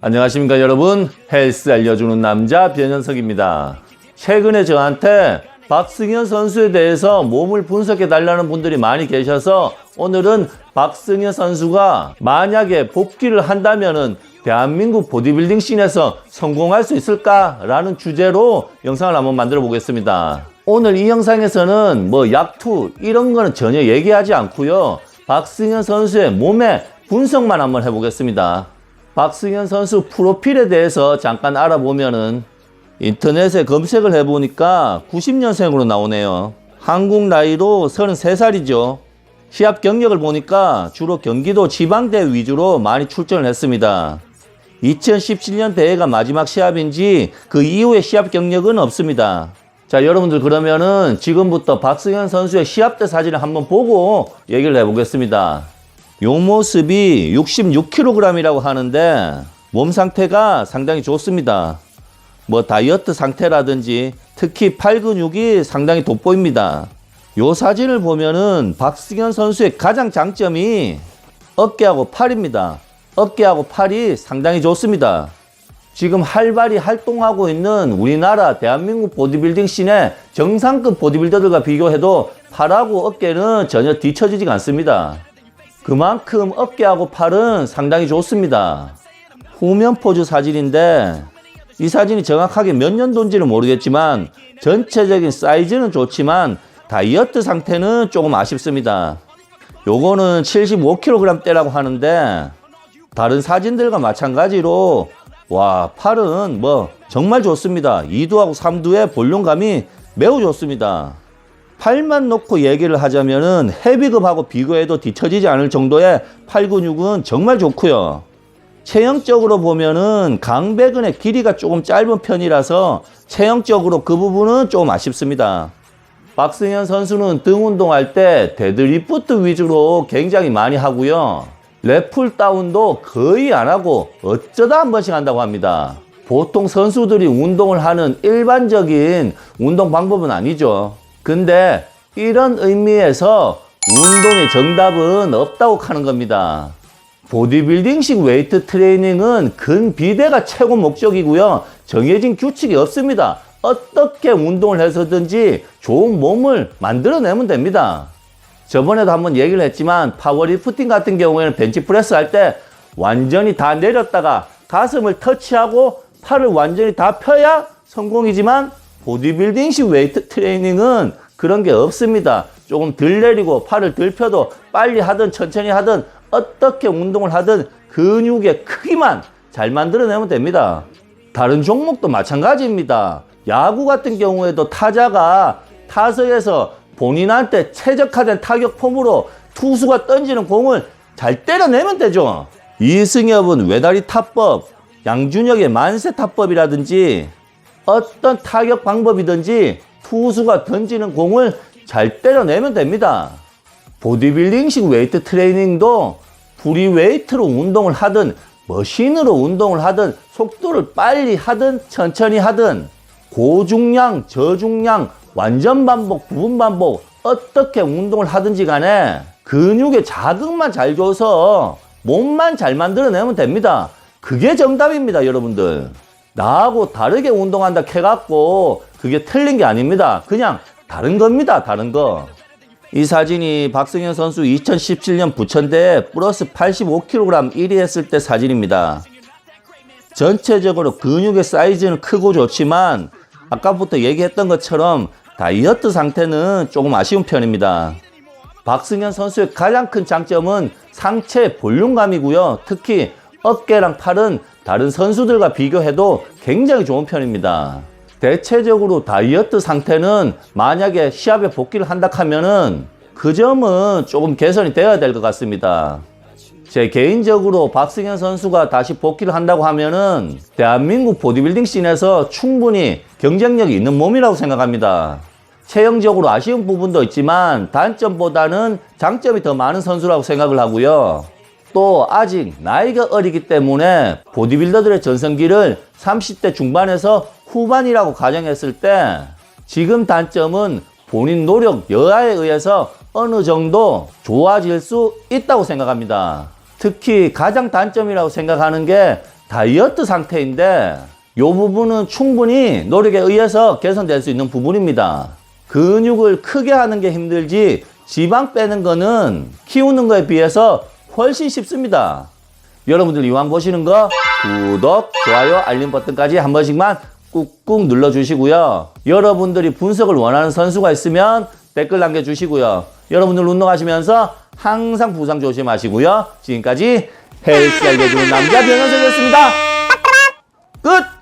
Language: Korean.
안녕하십니까 여러분 헬스 알려주는 남자 변현석입니다 최근에 저한테 박승현 선수에 대해서 몸을 분석해 달라는 분들이 많이 계셔서 오늘은 박승현 선수가 만약에 복귀를 한다면은 대한민국 보디빌딩 씬에서 성공할 수 있을까라는 주제로 영상을 한번 만들어 보겠습니다. 오늘 이 영상에서는 뭐 약투 이런 거는 전혀 얘기하지 않고요. 박승현 선수의 몸의 분석만 한번 해보겠습니다. 박승현 선수 프로필에 대해서 잠깐 알아보면은 인터넷에 검색을 해보니까 90년생으로 나오네요. 한국 나이로 33살이죠. 시합 경력을 보니까 주로 경기도 지방대 위주로 많이 출전을 했습니다. 2017년 대회가 마지막 시합인지 그 이후의 시합 경력은 없습니다. 자, 여러분들 그러면은 지금부터 박승현 선수의 시합 때 사진을 한번 보고 얘기를 해보겠습니다. 요 모습이 66kg이라고 하는데 몸 상태가 상당히 좋습니다. 뭐 다이어트 상태라든지 특히 팔 근육이 상당히 돋보입니다. 요 사진을 보면은 박승현 선수의 가장 장점이 어깨하고 팔입니다. 어깨하고 팔이 상당히 좋습니다. 지금 활발히 활동하고 있는 우리나라 대한민국 보디빌딩 씬의 정상급 보디빌더들과 비교해도 팔하고 어깨는 전혀 뒤처지지가 않습니다. 그만큼 어깨하고 팔은 상당히 좋습니다. 후면 포즈 사진인데 이 사진이 정확하게 몇 년도인지는 모르겠지만 전체적인 사이즈는 좋지만 다이어트 상태는 조금 아쉽습니다. 요거는 75kg대라고 하는데 다른 사진들과 마찬가지로 와 팔은 뭐 정말 좋습니다. 2두하고 3두의 볼륨감이 매우 좋습니다. 팔만 놓고 얘기를 하자면은 헤비급하고 비교해도 뒤처지지 않을 정도의 팔 근육은 정말 좋고요. 체형적으로 보면은 강배근의 길이가 조금 짧은 편이라서 체형적으로 그 부분은 조금 아쉽습니다. 박승현 선수는 등 운동할 때 데드리프트 위주로 굉장히 많이 하고요. 랩풀 다운도 거의 안 하고 어쩌다 한 번씩 한다고 합니다. 보통 선수들이 운동을 하는 일반적인 운동 방법은 아니죠. 근데 이런 의미에서 운동의 정답은 없다고 하는 겁니다. 보디빌딩식 웨이트 트레이닝은 근비대가 최고 목적이고요. 정해진 규칙이 없습니다. 어떻게 운동을 해서든지 좋은 몸을 만들어내면 됩니다. 저번에도 한번 얘기를 했지만 파워리프팅 같은 경우에는 벤치프레스 할 때 완전히 다 내렸다가 가슴을 터치하고 팔을 완전히 다 펴야 성공이지만 보디빌딩식 웨이트 트레이닝은 그런 게 없습니다. 조금 덜 내리고 팔을 덜 펴도 빨리 하든 천천히 하든 어떻게 운동을 하든 근육의 크기만 잘 만들어내면 됩니다. 다른 종목도 마찬가지입니다. 야구 같은 경우에도 타자가 타석에서 본인한테 최적화된 타격 폼으로 투수가 던지는 공을 잘 때려내면 되죠. 이승엽은 외다리 타법, 양준혁의 만세 타법이라든지 어떤 타격 방법이든지 투수가 던지는 공을 잘 때려내면 됩니다. 보디빌딩식 웨이트 트레이닝도 프리 웨이트로 운동을 하든 머신으로 운동을 하든 속도를 빨리 하든 천천히 하든 고중량, 저중량, 완전 반복, 부분 반복 어떻게 운동을 하든지 간에 근육의 자극만 잘 줘서 몸만 잘 만들어내면 됩니다. 그게 정답입니다, 여러분들. 나하고 다르게 운동한다 해갖고 그게 틀린 게 아닙니다. 그냥 다른 겁니다, 다른 거. 이 사진이 박승현 선수 2017년 부천대에 플러스 85kg 1위 했을 때 사진입니다. 전체적으로 근육의 사이즈는 크고 좋지만 아까부터 얘기했던 것처럼 다이어트 상태는 조금 아쉬운 편입니다. 박승현 선수의 가장 큰 장점은 상체 볼륨감이고요. 특히 어깨랑 팔은 다른 선수들과 비교해도 굉장히 좋은 편입니다. 대체적으로 다이어트 상태는 만약에 시합에 복귀를 한다 하면은 그 점은 조금 개선이 되어야 될 것 같습니다. 제 개인적으로 박승현 선수가 다시 복귀를 한다고 하면은 대한민국 보디빌딩 씬에서 충분히 경쟁력이 있는 몸이라고 생각합니다. 체형적으로 아쉬운 부분도 있지만 단점보다는 장점이 더 많은 선수라고 생각을 하고요. 또 아직 나이가 어리기 때문에 보디빌더들의 전성기를 30대 중반에서 후반이라고 가정했을 때 지금 단점은 본인 노력 여하에 의해서 어느 정도 좋아질 수 있다고 생각합니다. 특히 가장 단점이라고 생각하는 게 다이어트 상태인데 이 부분은 충분히 노력에 의해서 개선될 수 있는 부분입니다. 근육을 크게 하는 게 힘들지 지방 빼는 거는 키우는 거에 비해서 훨씬 쉽습니다. 여러분들 이왕 보시는 거 구독, 좋아요, 알림 버튼까지 한 번씩만 꾹꾹 눌러주시고요. 여러분들이 분석을 원하는 선수가 있으면 댓글 남겨주시고요. 여러분들 운동하시면서 항상 부상 조심하시고요. 지금까지 헬스 알려주는 남자 변현석이었습니다. 끝!